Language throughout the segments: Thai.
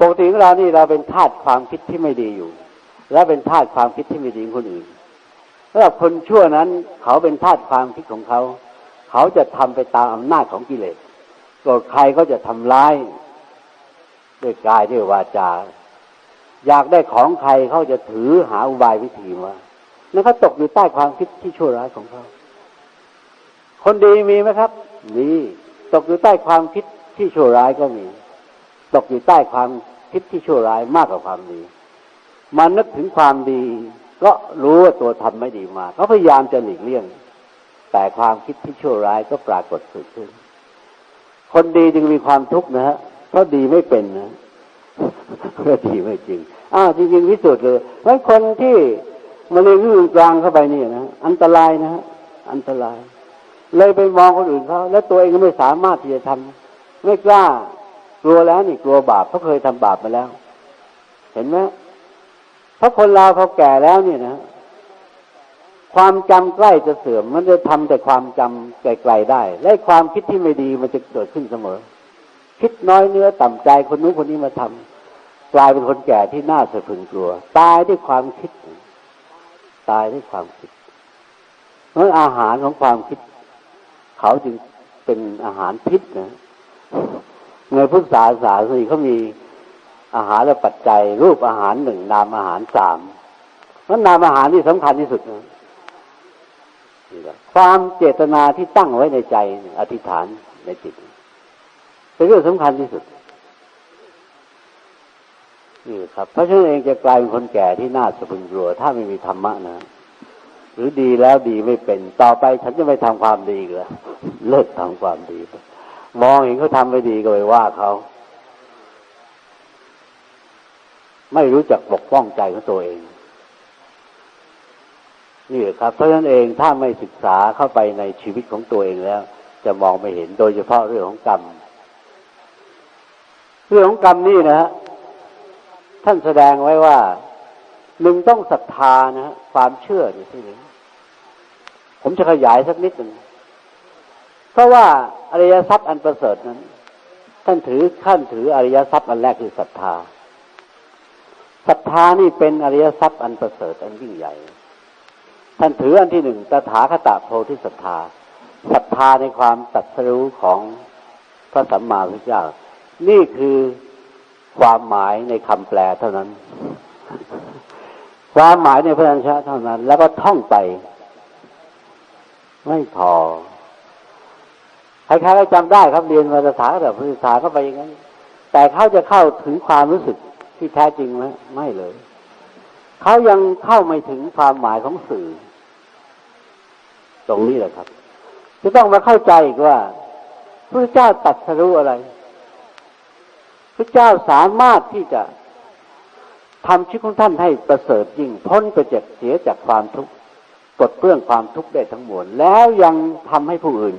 ปกติของเรานี่เราเป็นทาสความคิดที่ไม่ดีอยู่ และเป็นทาสความคิดที่ไม่ดีของคนอื่นสำหรับคนชั่วนั้น เขาเป็นทาสความคิดของเขา เขาจะทำไปตามอำนาจของกิเลสโกรธใครก็จะทำร้ายด้วยกายด้วยวาจา อยากได้ของใครเขาจะถือหาอุบายวิธีมานั่นเขาตกอยู่ใต้ความคิดที่ชั่วร้ายของเขาคนดีมีไหมครับ มี ตกอยู่ใต้ความคิดที่ชั่วร้ายก็มี ตกอยู่ใต้ความ คิดที่ชั่วร้ายมากกว่าความดี มานึกถึงความดี ก็รู้ว่าตัวทำไม่ดีมาเขาพยายามจะหลีกเลี่ยง แต่ความคิดที่ชั่วร้ายก็ปรากฏเกิดขึ้น คนดีจึงมีความทุกข์นะฮะเพราะดีไม่เป็นนะเพราะดีไม่จริงอ้าวจริงๆวิสุทธ์เลยเพราะคนที่มาเรียนรู้กลางเข้าไปนี่นะอันตรายนะฮะอันตราย เลยไปมองคนอื่นเขาแล้วตัวเองก็ไม่สามารถที่จะทำไม่กล้า กลัวแล้วนี่กลัวบาปเพราะเคยทำบาปมาแล้ว เห็นไหมเพราะคนเราพอแก่แล้วเนี่ยนะความจำใกล้จะเสื่อม มันจะทำแต่ความจำไกลๆได้ และความคิดที่ไม่ดีมันจะเกิดขึ้นเสมอ คิดน้อยเนื้อต่ำใจคนนู้นคนนี้มาทำกลายเป็นคนแก่ที่น่าสะพรึงกลัว ตายด้วยความคิด ตายด้วยความคิดเพราะอาหารของความคิด เขาจึงเป็นอาหารพิษนะ ในพุทธศาสนาสีเขามีอาหารและปัจจัย รูปอาหารหนึ่งนามอาหารสามเพราะนามอาหารที่สำคัญที่สุดนะนี่แหละความเจตนาที่ตั้งไว้ในใจอธิษฐานในจิตเป็นเรื่องสำคัญที่สุดนี่ครับ เพราะฉะนั้นเองจะกลายเป็นคนแก่ที่น่าสะพึงกลัว ถ้าไม่มีธรรมะนะหรือดีแล้วดีไม่เป็น ต่อไปฉันจะไม่ทำความดีอีกแล้วเลิกทำความดี มองเห็นเขาทำไม่ดีก็ไปว่าเขาไม่รู้จักปกป้องใจของตัวเอง นี่ครับ เพราะฉะนั้นเองถ้าไม่ศึกษาเข้าไปในชีวิตของตัวเองแล้ว จะมองไม่เห็นโดยเฉพาะเรื่องของกรรม เรื่องของกรรมนี่นะฮะท่านแสดงไว้ว่าหนึ่งต้องศรัทธานะฮะความเชื่ออยู่ที่นี้ผมจะขยายสักนิดหนึ่ง เพราะว่าอริยทรัพย์อันประเสริฐนั้นท่านถือขั้นถืออริยทรัพย์อันแรกคือศรัทธาศรัทธานี่เป็นอริยทรัพย์อันประเสริฐอันยิ่งใหญ่ ท่านถืออันที่หนึ่งตถาคตโพธิศรัทธาศรัทธาในความตัดสรู้ของพระสัมมาสัมพุทธเจ้า นี่คือความหมายในคำแปลเท่านั้น ความหมายในพระัญชนะเท่านั้น แล้วก็ท่องไป ไม่พอ ใครๆก็จำได้ครับเรียนมาตรฐานแบบศึกษาเข้าไปอย่างนั้น แต่เขาจะเข้าถึงความรู้สึกที่แท้จริงไหมไม่เลย เขายังเข้าไม่ถึงความหมายของสื่อ ตรงนี้แหละครับ จะต้องมาเข้าใจว่าพระเจ้าตัดสรู้อะไรพระเจ้าสามารถที่จะทำชีวิตของท่านให้ประเสริฐยิ่งพ้นไปจากเสียจากความทุกข์ปลดเปลื้องความทุกข์ได้ทั้งมวลแล้วยังทำให้ผู้อื่น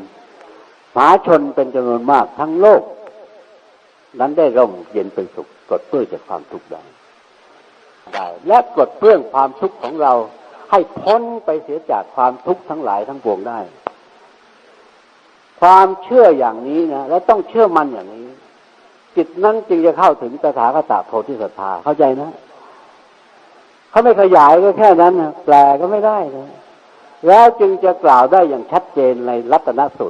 มาชนเป็นจำนวนมากทั้งโลก นั้นได้ร่มเย็นเป็นสุขปลดเปลื้อจากความทุกข์ได้ได้และปลดเปลื้องความทุกข์ของเราให้พ้นไปเสียจากความทุกข์ทั้งหลายทั้งปวงได้ ความเชื่ออย่างนี้นะและต้องเชื่อมันอย่างนี้ จิตนั้นจึงจะเข้าถึงตถาคตโพธิสัตธาเข้าใจนะเขาไม่ขยายก็แค่นั้นนะแปลก็ไม่ได้นะแล้วจึงจะกล่าวได้อย่างชัดเจนในรัตนสูตร